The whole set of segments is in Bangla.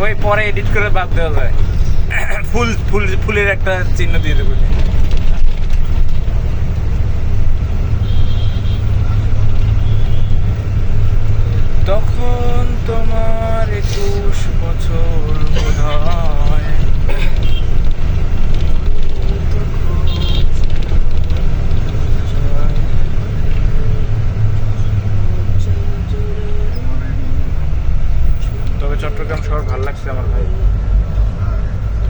ওই পরে এডিট করে বাদ দেওয়া যায়। ফুল ফুল, ফুলের একটা চিহ্ন দিয়ে দেবো। তখন তোমার একুশ বছর বোধ হয় তবে চট্টগ্রাম শহর ভালো লাগছে আমার ভাই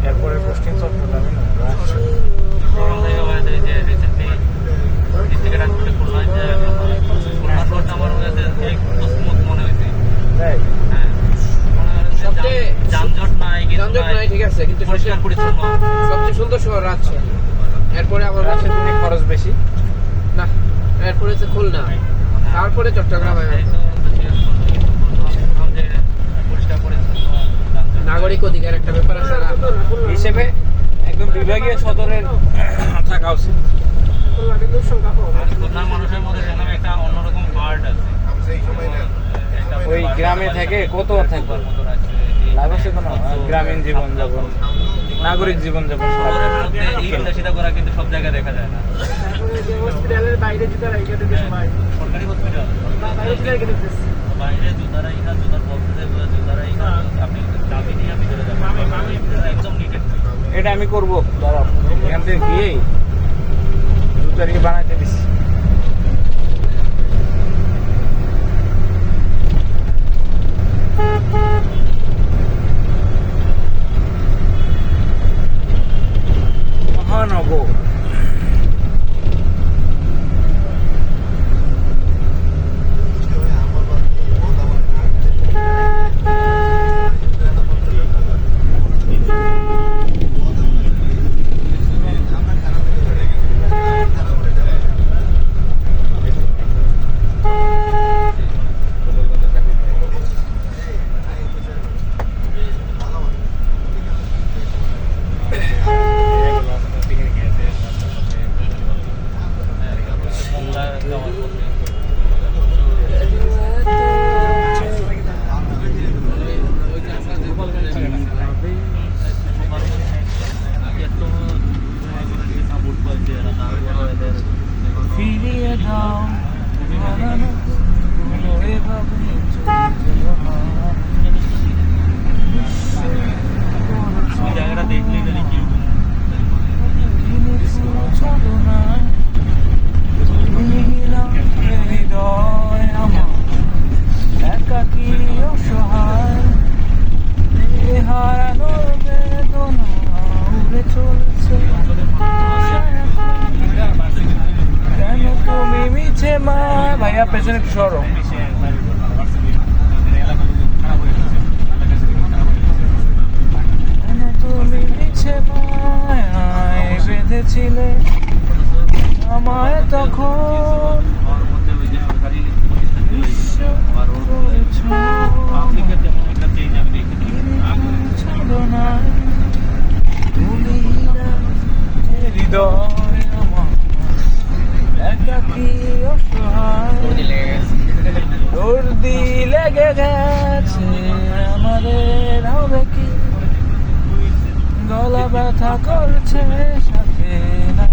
এরপরে পশ্চিম চট্টগ্রামই না গরম জায়গা হয়েছে যে রিসেন্টলি ডিস্ট্রিক্টের আসলে খুলনা যে খুলনা শহরটা আমার কাছে একটু স্মুথ মনে হয়েছে তাই হ্যাঁ মনে হয় যে সবচেয়ে- যান- যানজট নাই কিছু যানজট নাই ঠিক আছে কিন্তু পরিষ্কার পরিচ্ছন্ন সবচেয়ে সুন্দর শহর রাজশাহী। এরপরে আমার কাছে রাজশাহীতে খরচ বেশি। না এরপরে হচ্ছে খুলনা। তারপরে চট্টগ্রাম। নাগরিক অধিকার একটা ব্যাপার আছে হিসেবে একদম বিভাগীয় সদরের থাকা উচিত। মানুষের মধ্যে একটা অন্যরকম হার্ট আছে। ওই গ্রামে থেকে কত থাকবে? লাভ আছে কোনো? গ্রামীণ জীবন যাপন নাগরিক জীবন যাপন শহরের এই বিলাসিতা করা কিন্তু সব জায়গায় দেখা যায় না। হসপিটালের বাইরে জুতা দিতে সরকারি হসপিটাল বাইরে জুতা রেখে দিতেছে বাইরে জুতারা ইহা জুতার বক্সে জুতারা ইহা আপনি চাবি নিয়ে ভিতরে যাবেন। একদম নিটেড এটা আমি করব। দাঁড়াও। এখান থেকে গিয়েই দু তারিখে বানাইতে দিচ্ছি পেছনে একটু সরো। তুমি মিছে বেঁধেছিলে আমায় তখন। না। হৃদয়। দর্দি লেগে গেছে আমাদের হবে কি গলা ব্যথা করছে সাথে নাক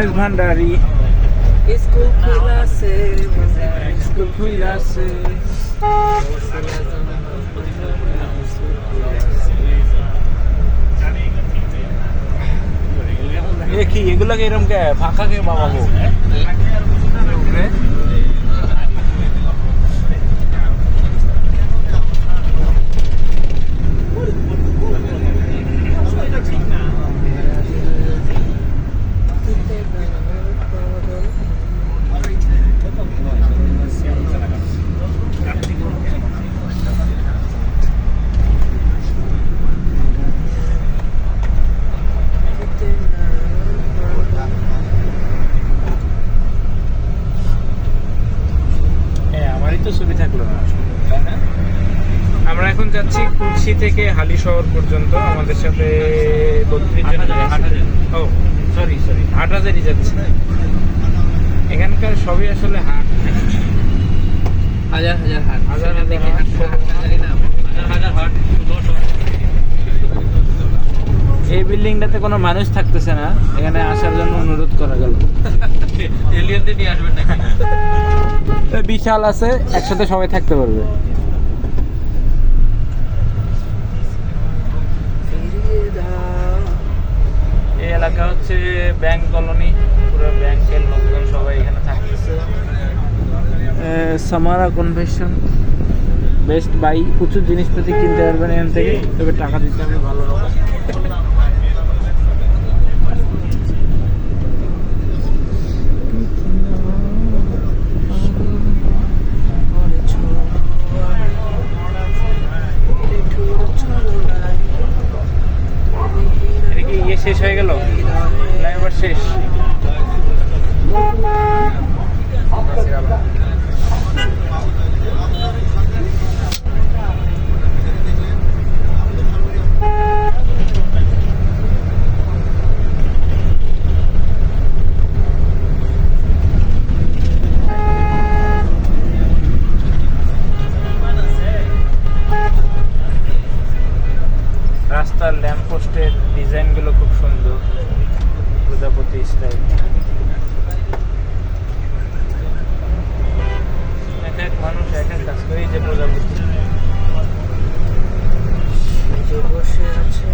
আলম ভান্ডারি। স্কুল খুলাছে স্কুল খুলাছে। দেখি কি এগুলা এরকম কে ফাঁকা কে বাবাবো উপরে হ্যাঁ আমারই তো ছবি থাকল না তাই না আমরা এখন কুলসি থেকে হালি শহর পর্যন্ত আমাদের সাথে বত্রিশ জন ও সরি সরি হাটহাজারি যাচ্ছে। এখানকার সবই আসলে হাট। হাজার হাজার হাট। হাজার হাজার হাট। হাট হাজার হাজার হাট এই বিল্ডিংটাতে কোনো মানুষ থাকতেছে না এখানে আসার জন্য অনুরোধ করা গেল। এলিয়েনদের নিয়ে আসবেন নাকি? বিশাল আছে একসাথে সবাই থাকতে পারবে। এলাকা হচ্ছে ব্যাংক কলোনি পুরো ব্যাংকের লোকজন সবাই এখানে থাকতেছে। সামারা কনভেনশন বেস্ট বাই প্রচুর জিনিসপাতি কিনতে পারবেন এখান থেকে। তবে টাকা দিতে হবে ভালো হবে এটা কি ইয়ে শেষ হয়ে গেল? ফ্লাইওভার শেষ রাস্তার ল্যাম্প পোস্টের ডিজাইনগুলো খুব সুন্দর প্রজাপতি স্টাইল এক এক মানুষ এক এক কাজ করে এই যে প্রজাপতি বসে আছে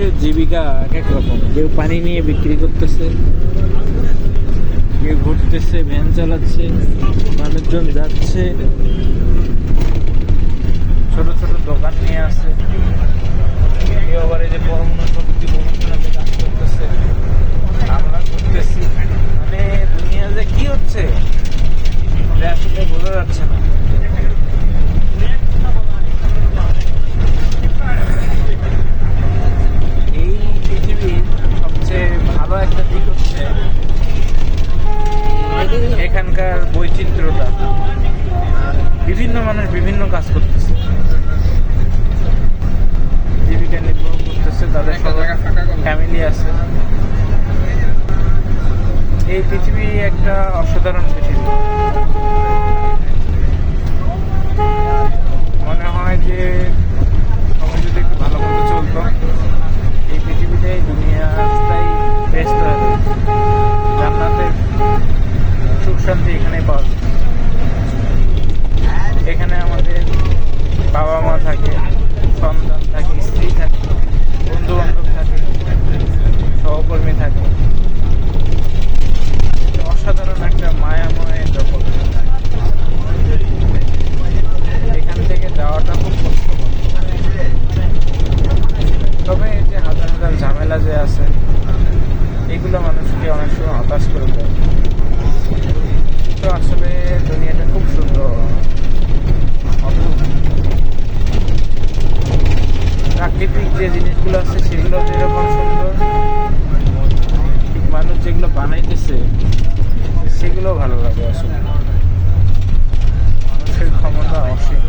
মানুষের জীবিকা এক এক রকম। কেউ পানি নিয়ে বিক্রি করতেছে, কেউ ঘুরতেছে, ভ্যান চালাচ্ছে, মানুষজন যাচ্ছে, ছোট ছোট দোকান নিয়ে আসে। কেউ আবার এই যে পরমাণু শক্তি গবেষণাতে কাজ করতেছে আমরা করতেছি। মানে দুনিয়া যে কি হচ্ছে আসলে বোঝা যাচ্ছে না এই পৃথিবীর সবচেয়ে ভালো একটা দিক হচ্ছে এখানকার বৈচিত্র্যটা বিভিন্ন মানুষ বিভিন্ন কাজ করতেছে জীবিকা নির্বাহ করতেছে তাদের সবার ফ্যামিলি আছে এই পৃথিবী একটা অসাধারণ পৃথিবী মনে হয় যে সবাই যদি একটু ভালো মতো চলতো এই পৃথিবীটাই দুনিয়াটাই বেস্ট হবে জান্নাতের সুখ শান্তি এখানেই পাওয়া যায় এখানে আমাদের বাবা মা থাকে সন্তান থাকে স্ত্রী থাকে বন্ধু বান্ধব থাকে সহকর্মী থাকে অসাধারণ একটা মায়াময় জগৎ এখান থেকে যাওয়াটা খুব কষ্টকর তবে এই যে হাজার হাজার ঝামেলা যে আছে এগুলো মানুষকে অনেক সময় হতাশ করে দেয় তো আসলে দুনিয়াটা খুব সুন্দর অদ্ভুত। প্রাকৃতিক যে জিনিসগুলো আছে সেগুলো যেরকম সুন্দর, মানুষ যেগুলো বানাইতেছে, সেগুলো ভালো লাগে আসলে। মানুষের ক্ষমতা অসীম।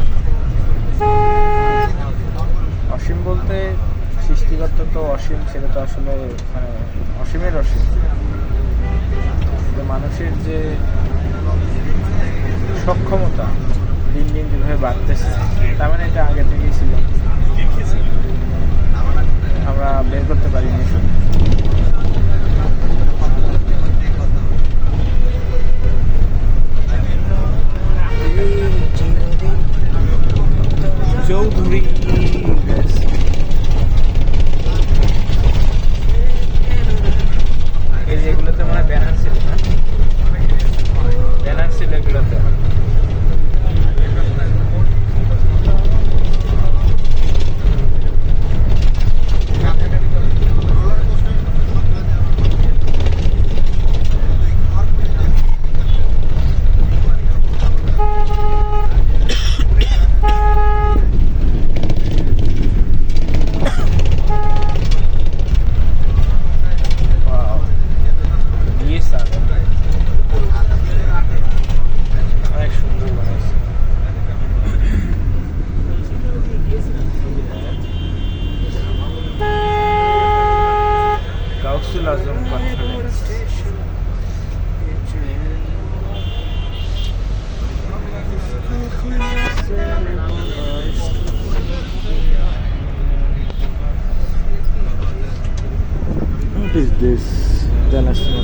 অসীম বলতে সৃষ্টিকর্তা তো অসীম, সেটা তো আসলে মানে অসীমের অসীম। মানুষের যে সক্ষমতা দিন দিন যেভাবে বাড়তেছে, তার মানে এটা আগে থেকেই ছিল। আমরা বের করতে পারিনি। চৌধুরী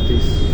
тисяч.